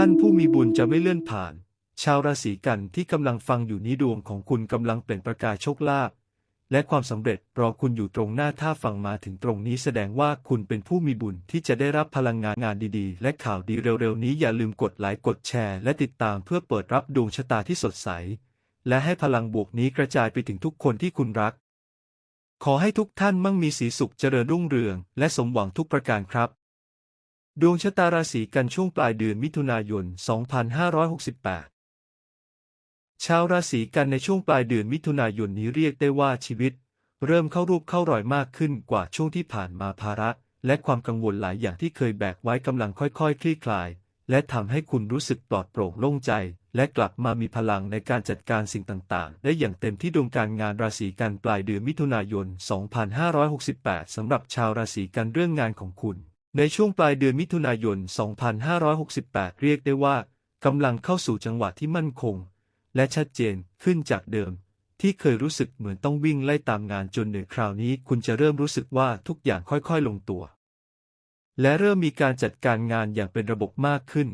ท่านผู้มีบุญจะไม่เลื่อนผ่าน ชาวราศีกันที่กำลังฟังอยู่นี้ดวงของคุณกำลังเปล่งประกายโชคลาภและความสำเร็จรอคุณอยู่ตรงหน้าถ้าฟังมาถึงตรงนี้แสดงว่าคุณเป็นผู้มีบุญที่จะได้รับพลังงานงานดีๆ และข่าวดีเร็วๆ นี้อย่าลืมกดไลค์กดแชร์ และติดตามเพื่อเปิดรับดวงชะตาที่สดใส และให้พลังบวกนี้กระจายไปถึงทุกคนที่คุณรัก ขอให้ทุกท่านมั่งมีสีสุขเจริญรุ่งเรือง และสมหวังทุกประการครับ ดวงชะตาราศีกันช่วงปลายเดือนมิถุนายน 2568 ชาวราศีกันในช่วงปลายเดือนมิถุนายนนี้เรียกได้ว่าชีวิต เริ่มเข้ารูปเข้ารอยมากขึ้นกว่าช่วงที่ผ่านมาภาระ และความกังวลหลายอย่างที่เคยแบกไว้กำลังค่อยๆคลี่คลาย และทำให้คุณรู้สึกปลอดโปร่งโล่งใจ และกลับมามีพลังในการจัดการสิ่งต่างๆ ได้อย่างเต็มที่ดวงการงานราศีกันปลายเดือนมิถุนายน 2568 สำหรับชาวราศีกันเรื่องงานของคุณ ในช่วงปลายเดือนมิถุนายน 2568 เรียกได้ว่ากำลังเข้าสู่จังหวะที่มั่นคง และชัดเจนขึ้นจากเดิม ที่เคยรู้สึกเหมือนต้องวิ่งไล่ตามงานจนเหนื่อยคราวนี้ คุณจะเริ่มรู้สึกว่าทุกอย่างค่อยๆลงตัว และเริ่มมีการจัดการงานอย่างเป็นระบบมากขึ้น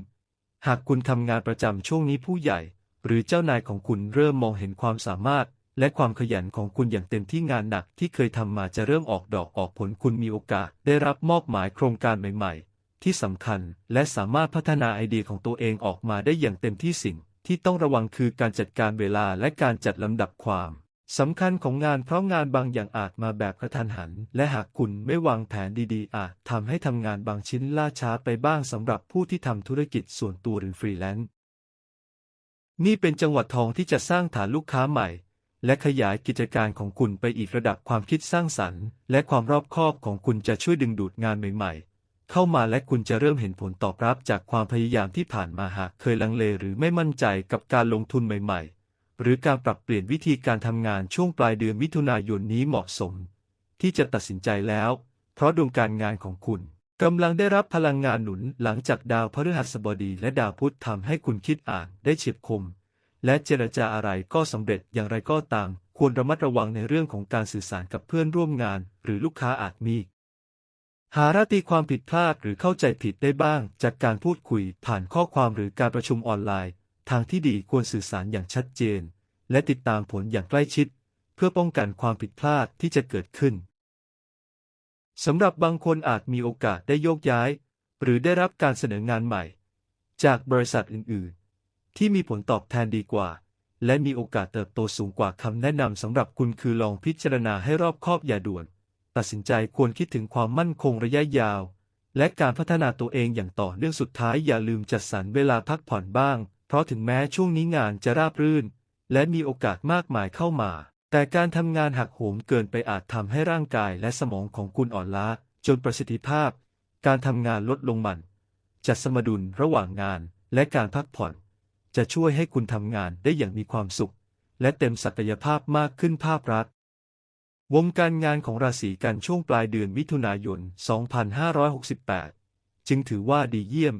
หากคุณทำงานประจำช่วงนี้ผู้ใหญ่ หรือเจ้านายของคุณเริ่มมองเห็นความสามารถ และความขยันของคุณอย่างเต็มที่งานหนักที่เคยทำมาจะเริ่มออกดอกออกผลคุณมีโอกาส ได้รับมอบหมายโครงการใหม่ ๆ ที่สำคัญ และสามารถพัฒนาไอเดียของตัวเองออกมาได้อย่างเต็มที่สิ่ง ที่ต้องระวังคือการจัดการเวลาและการจัดลำดับความสำคัญของงานเพราะงานบางอย่างอาจมาแบบกระทันหัน และหากคุณไม่วางแผนดีๆ อาจทำให้ทำงานบางชิ้นล่าช้าไปบ้างสำหรับผู้ที่ทำธุรกิจส่วนตัวหรือฟรีแลนซ์นี่เป็นจังหวัดทองที่จะสร้างฐานลูกค้าใหม่ และขยายกิจการของคุณไปอีกระดับความคิดสร้างสรรค์ และความรอบคอบของคุณจะช่วยดึงดูดงานใหม่ๆ เข้ามาและคุณจะเริ่มเห็นผลตอบรับจากความพยายามที่ผ่านมาหากเคยลังเลหรือไม่มั่นใจกับการลงทุนใหม่ ๆ หรือการปรับเปลี่ยนวิธีการทำงานช่วงปลายเดือนมิถุนายนนี้เหมาะสม ที่จะตัดสินใจแล้ว เพราะดวงการงานของคุณกำลังได้รับพลังงานหนุนหลังจากดาวพฤหัสบดีและดาวพุธทำให้คุณคิดอ่านได้เฉียบคม และเจรจาอะไรก็สำเร็จอย่างไรก็ตาม ควรระมัดระวังในเรื่องของการสื่อสารกับเพื่อนร่วมงาน หรือลูกค้าอาจมี หาราตีความผิดพลาดหรือเข้าใจผิดได้บ้าง จากการพูดคุยผ่านข้อความหรือการประชุมออนไลน์ ทางที่ดีควรสื่อสารอย่างชัดเจน และติดตามผลอย่างใกล้ชิด เพื่อป้องกันความผิดพลาดที่จะเกิดขึ้นสำหรับบางคนอาจมีโอกาสได้โยกย้าย หรือได้รับการเสนองานใหม่ จากบริษัทอื่นๆ ที่มีผลตอบแทนดีกว่า และมีโอกาสเติบโตสูงกว่าคำแนะนำสำหรับคุณคือลองพิจารณาให้รอบคอบอย่าด่วน ตัดสินใจควรคิดถึงความมั่นคงระยะยาว และการพัฒนาตัวเองอย่างต่อเนื่องสุดท้ายอย่าลืมจัดสรรเวลาพักผ่อนบ้าง เพราะถึงแม้ช่วงนี้งานจะราบรื่น และมีโอกาสมากมายเข้ามา แต่การทำงานหักโหมเกินไปอาจทำให้ร่างกายและสมองของคุณอ่อนล้า จนประสิทธิภาพ การทำงานลดลงมันจัดสมดุลระหว่างงานและการพักผ่อน จะช่วยให้คุณทำงานได้อย่างมีความสุข และเต็มศักยภาพมากขึ้นภาพรัฐวงการงานของราศีกันช่วงปลายเดือนมิถุนายน 2568 จึงถือว่าดีเยี่ยม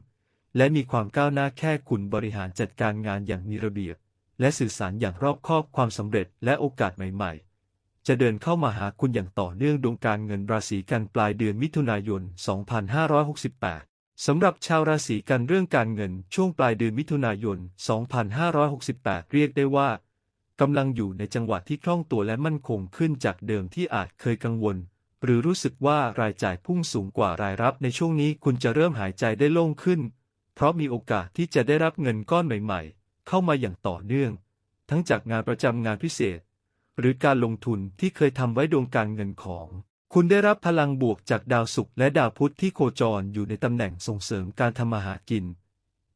และมีความก้าวหน้าแค่คุณบริหารจัดการงานอย่างมีระเบียบ และสื่อสารอย่างรอบคอบความสำเร็จและโอกาสใหม่ ๆ จะเดินเข้ามาหาคุณอย่างต่อเนื่องดวงการเงินราศีกันปลายเดือนมิถุนายน 2568 สำหรับชาวราศีกันเรื่องการเงินช่วงปลายเดือนมิถุนายน 2568 เรียกได้ว่ากำลังอยู่ในจังหวะที่คล่องตัวและมั่นคงขึ้นจากเดิมที่อาจเคยกังวล หรือรู้สึกว่ารายจ่ายพุ่งสูงกว่ารายรับในช่วงนี้คุณจะเริ่มหายใจได้โล่งขึ้น เพราะมีโอกาสที่จะได้รับเงินก้อนใหม่ ๆ เข้ามาอย่างต่อเนื่อง ทั้งจากงานประจำงานพิเศษ หรือการลงทุนที่เคยทำไว้ดวงการเงินของ คุณได้รับพลังบวกจากดาวศุกร์และดาวพุธที่โคจรอยู่ในตำแหน่งส่งเสริมการทำมาหากิน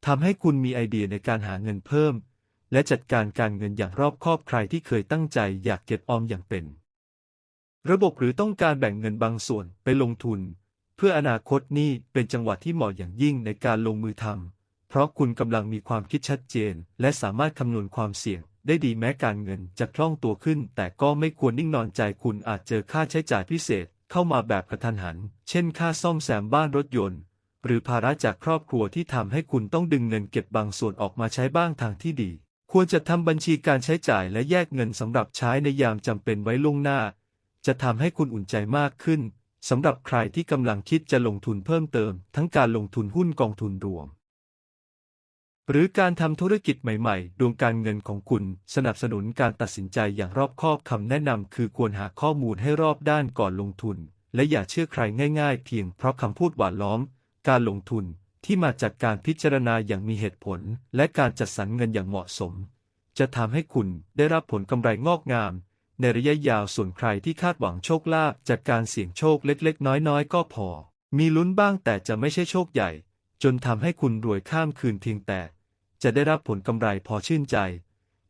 ทำให้คุณมีไอเดียในการหาเงินเพิ่ม และจัดการการเงินอย่างรอบคอบใครที่เคยตั้งใจอยากเก็บออมอย่างเป็น ระบบหรือต้องการแบ่งเงินบางส่วนไปลงทุน เพื่ออนาคตนี่เป็นจังหวะที่เหมาะอย่างยิ่งในการลงมือทำเพราะคุณกำลังมีความคิดชัดเจน และสามารถคำนวณความเสี่ยง ได้ดีแม้การเงินจะคล่องตัวขึ้น แต่ก็ไม่ควรนิ่งนอนใจคุณอาจเจอค่าใช้จ่ายพิเศษเข้ามาแบบกระทันหัน เช่นค่าซ่อมแซมบ้านรถยนต์ หรือภาระจากครอบครัวที่ทำให้คุณต้องดึงเงินเก็บบางส่วนออกมาใช้บ้างทางที่ดี ควรจะทำบัญชีการใช้จ่ายและแยกเงินสำหรับใช้ในยามจำเป็นไว้ล่วงหน้า จะทำให้คุณอุ่นใจมากขึ้นสำหรับใครที่กำลังคิดจะลงทุนเพิ่มเติม ทั้งการลงทุนหุ้นกองทุนรวม หรือการทำธุรกิจใหม่ๆ ดวงการเงินของคุณ สนับสนุนการตัดสินใจอย่างรอบคอบคำแนะนำคือควรหาข้อมูลให้รอบด้านก่อนลงทุน และอย่าเชื่อใครง่ายๆ เพียงเพราะคำพูดหวานล้อม การลงทุนที่มาจากการพิจารณาอย่างมีเหตุผล และการจัดสรรเงินอย่างเหมาะสม จะทำให้คุณได้รับผลกำไรงอกงาม ในระยะยาวส่วนใครที่คาดหวังโชคลาภจากการเสี่ยงโชคเล็กๆ น้อยๆ ก็พอ มีลุ้นบ้างแต่จะไม่ใช่โชคใหญ่ จนทำให้คุณรวยข้ามคืนเพียงแต่ จะได้รับผลกำไรพอชื่นใจ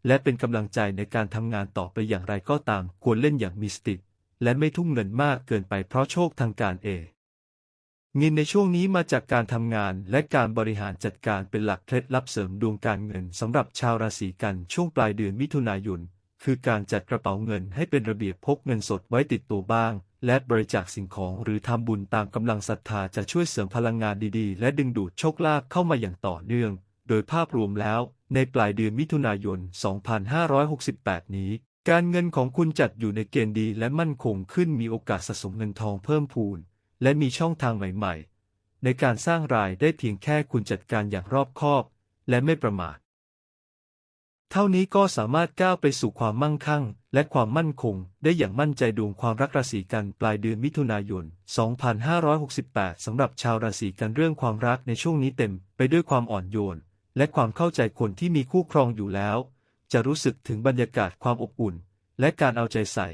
และเป็นกำลังใจในการทำงานต่อไปอย่างไรก็ตามควรเล่นอย่างมีสติและไม่ทุ่มเงินมากเกินไปเพราะโชคทางการเอเงินในช่วงนี้มาจากการทำงานและการบริหารจัดการเป็นหลักเคล็ดลับเสริมดวงการเงินสำหรับชาวราศีกันช่วงปลายเดือนมิถุนายนคือการจัดกระเป๋าเงินให้เป็นระเบียบพกเงินสดไว้ติดตัวบ้าง และบริจาคสิ่งของหรือทำบุญตามกำลังศรัทธาจะช่วยเสริมพลังงานดีๆ และดึงดูดโชคลาภเข้ามาอย่างต่อเนื่อง โดยภาพรวมแล้วในปลายเดือนมิถุนายน 2568 นี้ การเงินของคุณจัดอยู่ในเกณฑ์ดีและมั่นคงขึ้นมีโอกาสสะสมเงินทองเพิ่มพูน และมีช่องทางใหม่ ๆ ในการสร้างรายได้เพียงแค่คุณจัดการอย่างรอบคอบ และไม่ประมาท เท่านี้ก็สามารถก้าวไปสู่ความมั่งคั่ง และความมั่นคง ได้อย่างมั่นใจดวงความรักราศีกันปลายเดือนมิถุนายน 2568 สำหรับชาวราศีกันเรื่องความรักในช่วงนี้เต็ม ไปด้วยความอ่อนโยน และความเข้าใจคนที่มีคู่ครองอยู่แล้ว จะรู้สึกถึงบรรยากาศความอบอุ่น และการเอาใจใส่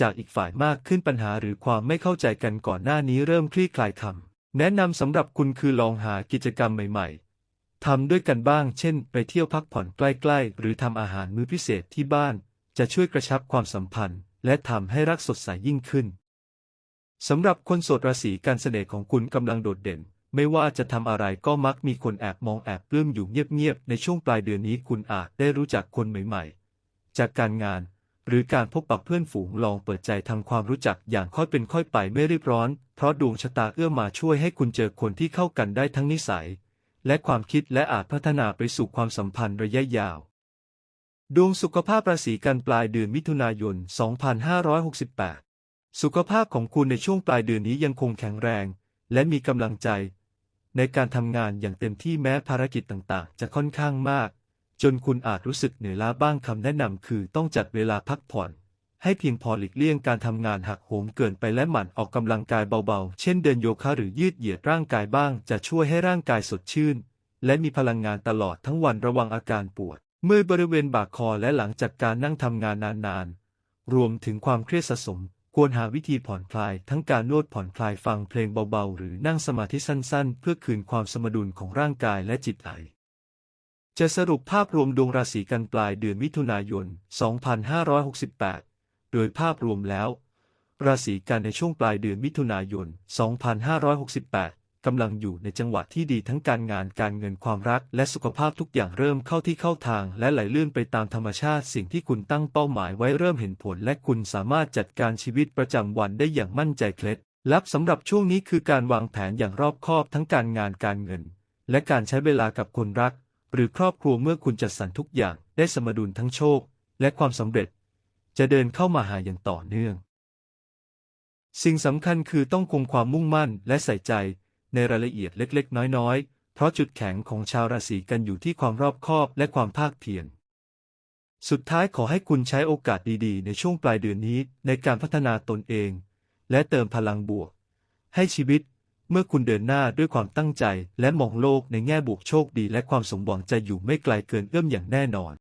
จากอีกฝ่ายมากขึ้นปัญหาหรือความไม่เข้าใจกันก่อนหน้านี้เริ่มคลี่คลายคำแนะนำสำหรับคุณคือลองหากิจกรรมใหม่ ๆทำด้วยกันบ้าง เช่น ไปเที่ยวพักผ่อนใกล้ๆ หรือทำอาหารมื้อพิเศษที่บ้าน จะช่วยกระชับความสัมพันธ์ และทำให้รักสดใสยิ่งขึ้นสำหรับคนโสดราศีการเสน่ห์ของคุณกำลังโดดเด่น ไม่ว่าจะทำอะไรก็มักมีคนแอบมองแอบปลื้มอยู่เงียบๆ ในช่วงปลายเดือนนี้คุณอาจได้รู้จักคนใหม่ๆ จากการงาน หรือการพบปะเพื่อนฝูงลองเปิดใจทำความรู้จักอย่างค่อยเป็นค่อยไปไม่รีบร้อน เพราะดวงชะตาเอื้อมาช่วยให้คุณเจอคนที่เข้ากันได้ทั้งนิสัย และความคิดและอาจพัฒนาไปสู่ความสัมพันธ์ระยะยาว ดวงสุขภาพราศีกันปลายเดือนมิถุนายน 2568 สุขภาพของคุณในช่วงปลายเดือนนี้ยังคงแข็งแรง และมีกำลังใจ ในการทำงานอย่างเต็มที่แม้ภารกิจต่างๆ จะค่อนข้างมาก จนคุณอาจรู้สึกเหนื่อยล้าบ้างคำแนะนำคือต้องจัดเวลาพักผ่อน ให้เพียงพอหลีกเลี่ยงการทำงานหักโหมเกินไปและหมั่นออกกำลังกายเบาๆ เช่นเดินโยคะหรือยืดเหยียดร่างกายบ้าง จะช่วยให้ร่างกายสดชื่น และมีพลังงานตลอดทั้งวันระวังอาการปวดเมื่อยบริเวณบ่าคอและหลังจากการนั่งทำงานนานๆ รวมถึงความเครียดสะสม ควรหาวิธีผ่อนคลายทั้งการนวดผ่อนคลายฟังเพลงเบาๆ หรือนั่งสมาธิสั้นๆ เพื่อคืนความสมดุลของร่างกายและจิตใจจะสรุปภาพรวมดวงราศีกันปลายเดือนมิถุนายน 2568 โดยภาพรวมแล้ว ราศีกันในช่วงปลายเดือนมิถุนายน 2568 กำลังอยู่ในจังหวะที่ดีทั้งการงานการเงินความรัก และสุขภาพทุกอย่างเริ่มเข้าที่เข้าทาง และไหลลื่นไปตามธรรมชาติ สิ่งที่คุณตั้งเป้าหมายไว้เริ่มเห็นผล และคุณสามารถจัดการชีวิตประจำวันได้อย่างมั่นใจเคล็ดลับสำหรับช่วงนี้คือการวางแผนอย่างรอบคอบทั้งการงานการเงิน และการใช้เวลากับคนรัก หรือครอบครัวเมื่อคุณจัดสรรทุกอย่างได้สมดุลทั้งโชค และความสำเร็จ จะเดินเข้ามาหาอย่างต่อเนื่อง สิ่งสำคัญคือต้องคงความมุ่งมั่นและใส่ใจ ในรายละเอียดเล็กๆ น้อยๆ เพราะจุดแข็งของชาวราศีกันอยู่ที่ความรอบคอบและความภาคเพียรสุดท้ายขอให้คุณใช้โอกาสดีๆ ในช่วงปลายเดือนนี้ในการพัฒนาตนเอง และเติมพลังบวก ให้ชีวิตเมื่อคุณเดินหน้าด้วยความตั้งใจและมองโลกในแง่บวกโชคดีและความสมหวังจะอยู่ไม่ไกลเกินเอื้อมอย่างแน่นอน